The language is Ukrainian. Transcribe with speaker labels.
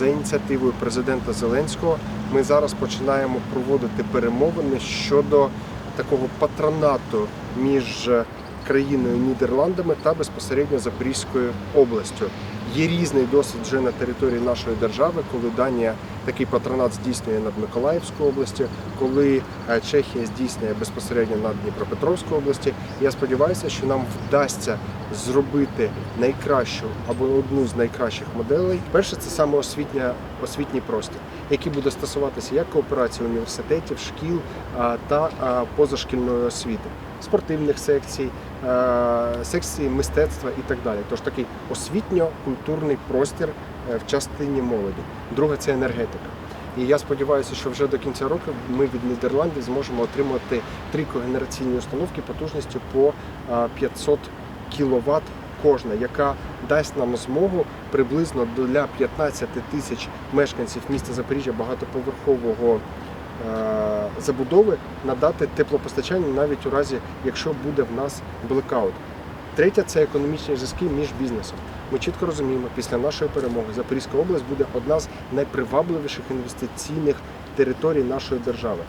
Speaker 1: за ініціативою президента Зеленського ми зараз починаємо проводити перемовини щодо такого патронату між країною Нідерландами та безпосередньо Запорізькою областю. Є різний досвід вже на території нашої держави, коли Данія такий патронат здійснює над Миколаївською областю, коли е, Чехія здійснює безпосередньо над Дніпропетровською області. Я сподіваюся, що нам вдасться зробити найкращу або одну з найкращих моделей. Перше, це саме освітня, освітній простір, який буде стосуватися як кооперації університетів, шкіл та позашкільної освіти, спортивних секцій, секцій мистецтва і так далі. Тож такий освітньо-культурний простір е, в частині молоді. Друге це енергетика. І я сподіваюся, що вже до кінця року ми від Нідерландів зможемо отримати три когенераційні установки потужністю по а, 500 кВт кожна, яка дасть нам змогу приблизно для 15 тисяч мешканців міста Запоріжжя багатоповерхового е, забудови надати теплопостачання навіть у разі, якщо буде в нас блекаут. Третє це економічні зв'язки між бізнесом. Ми чітко розуміємо, після нашої перемоги Запорізька область буде одна з найпривабливіших інвестиційних територій нашої держави.